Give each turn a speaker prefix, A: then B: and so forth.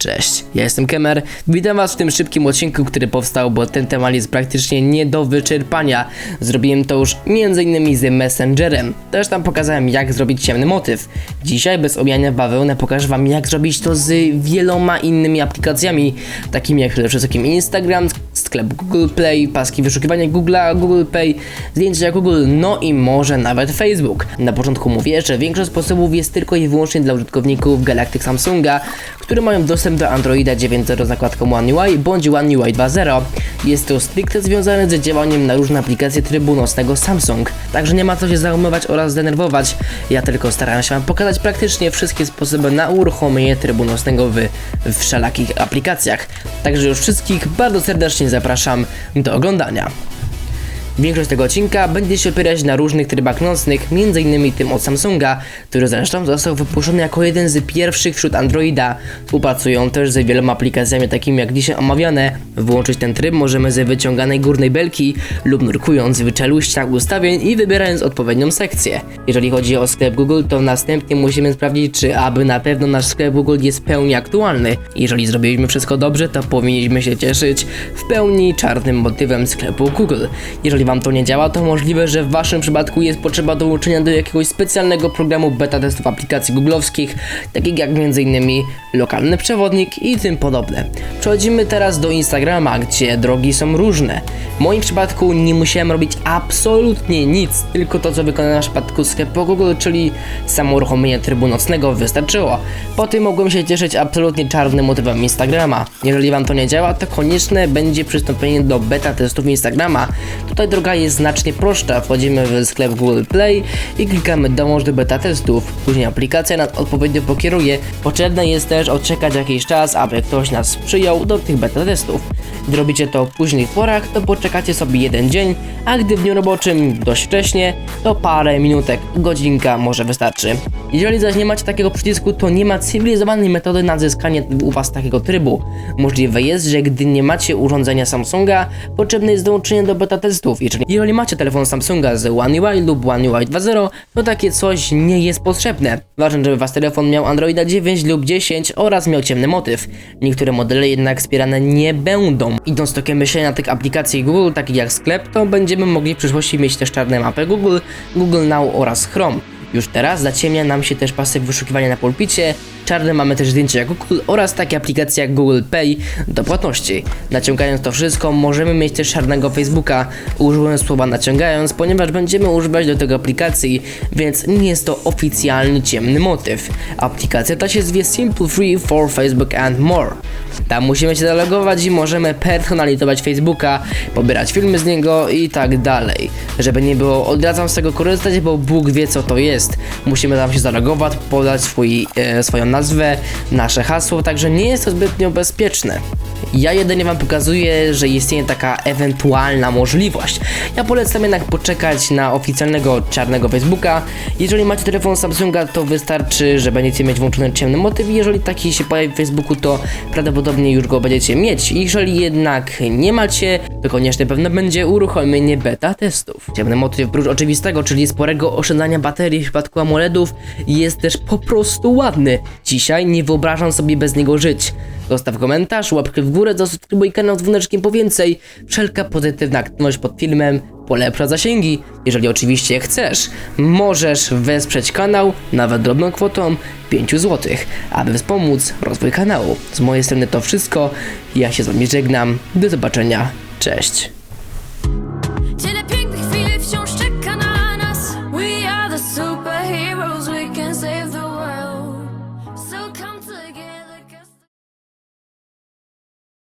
A: Cześć, ja jestem Kemer. Witam Was w tym szybkim odcinku, który powstał, bo ten temat jest praktycznie nie do wyczerpania. Zrobiłem to już m.in. z Messengerem. Też tam pokazałem, jak zrobić ciemny motyw. Dzisiaj, bez omijania bawełny, pokażę Wam, jak zrobić to z wieloma innymi aplikacjami, takimi jak przede wszystkim Instagram, sklep Google Play, paski wyszukiwania Google'a, Google Pay, zdjęcia Google, no i może nawet Facebook. Na początku mówię, że większość sposobów jest tylko i wyłącznie dla użytkowników Galactic Samsunga, które mają dostęp do Androida 9.0 z nakładką One UI bądź One UI 2.0. Jest to stricte związane z działaniem na różne aplikacje trybu nocnego Samsung, także nie ma co się zaumować oraz zdenerwować. Ja tylko starałem się Wam pokazać praktycznie wszystkie sposoby na uruchomienie trybu nocnego w wszelakich aplikacjach. Także już wszystkich bardzo serdecznie zapraszam do oglądania. Większość tego odcinka będzie się opierać na różnych trybach nocnych, m.in. tym od Samsunga, który zresztą został wypuszczony jako jeden z pierwszych wśród Androida. Współpracują też z wieloma aplikacjami takimi jak dzisiaj omawiane. Włączyć ten tryb możemy ze wyciąganej górnej belki lub nurkując w czeluściach ustawień i wybierając odpowiednią sekcję. Jeżeli chodzi o sklep Google, to następnie musimy sprawdzić, czy aby na pewno nasz sklep Google jest w pełni aktualny. Jeżeli zrobiliśmy wszystko dobrze, to powinniśmy się cieszyć w pełni czarnym motywem sklepu Google. Jeżeli Wam to nie działa, to możliwe, że w Waszym przypadku jest potrzeba dołączenia do jakiegoś specjalnego programu beta testów aplikacji googlowskich, takich jak m.in. lokalny przewodnik i tym podobne. Przechodzimy teraz do Instagrama, gdzie drogi są różne. W moim przypadku nie musiałem robić absolutnie nic, tylko to co wykonałem w przypadku sklepu Google, czyli samo uruchomienie trybu nocnego wystarczyło. Po tym mogłem się cieszyć absolutnie czarnym motywem Instagrama. Jeżeli Wam to nie działa, to konieczne będzie przystąpienie do beta testów Instagrama. Tutaj droga jest znacznie prostsza. Wchodzimy w sklep Google Play i klikamy dołącz do beta testów. Później aplikacja nas odpowiednio pokieruje. Potrzebne jest też odczekać jakiś czas, aby ktoś nas przyjął do tych beta testów. Gdy robicie to w późnych porach, to poczekacie sobie jeden dzień, a gdy w dniu roboczym dość wcześnie, to parę minutek, godzinka może wystarczy. Jeżeli zaś nie macie takiego przycisku, to nie ma cywilizowanej metody na zyskanie u Was takiego trybu. Możliwe jest, że gdy nie macie urządzenia Samsunga, potrzebne jest dołączenie do beta testów. Jeżeli, jeżeli macie telefon Samsunga z One UI lub One UI 2.0, to takie coś nie jest potrzebne. Ważne, żeby Was telefon miał Androida 9 lub 10 oraz miał ciemny motyw. Niektóre modele jednak wspierane nie będą. Idąc tokiem myślenia tych aplikacji Google, takich jak sklep, to będziemy mogli w przyszłości mieć też czarne mapy Google, Google Now oraz Chrome. Już teraz zaciemnia nam się też pasek wyszukiwania na pulpicie, czarne mamy też zdjęcia jak Google oraz takie aplikacje jak Google Pay do płatności. Naciągając to wszystko możemy mieć też czarnego Facebooka, użyłem słowa naciągając, ponieważ będziemy używać do tego aplikacji, więc nie jest to oficjalny ciemny motyw. Aplikacja ta się zwie Simple Free for Facebook and More. Tam musimy się zalogować i możemy personalizować Facebooka, pobierać filmy z niego i tak dalej. Żeby nie było, odradzam z tego korzystać, bo Bóg wie co to jest. Musimy tam się zalogować, podać swój, e, swoją nazwę, nasze hasło, także nie jest to zbytnio bezpieczne. Ja jedynie wam pokazuję, że istnieje taka ewentualna możliwość. Ja polecam jednak poczekać na oficjalnego czarnego Facebooka. Jeżeli macie telefon Samsunga, to wystarczy, że będziecie mieć włączony ciemny motyw. Jeżeli taki się pojawi w Facebooku, to prawdopodobnie już go będziecie mieć. Jeżeli jednak nie macie, to koniecznie pewno będzie uruchomienie beta testów. Ciemny motyw prócz oczywistego, czyli sporego oszczędzania baterii w przypadku AMOLEDów jest też po prostu ładny. Dzisiaj nie wyobrażam sobie bez niego żyć. Zostaw komentarz, łapkę w górę, zasubskrybuj kanał z dzwoneczkiem po więcej. Wszelka pozytywna aktywność pod filmem polepsza zasięgi. Jeżeli oczywiście chcesz, możesz wesprzeć kanał nawet drobną kwotą 5 zł, aby wspomóc rozwój kanału. Z mojej strony to wszystko. Ja się z wami żegnam. Do zobaczenia. Cześć.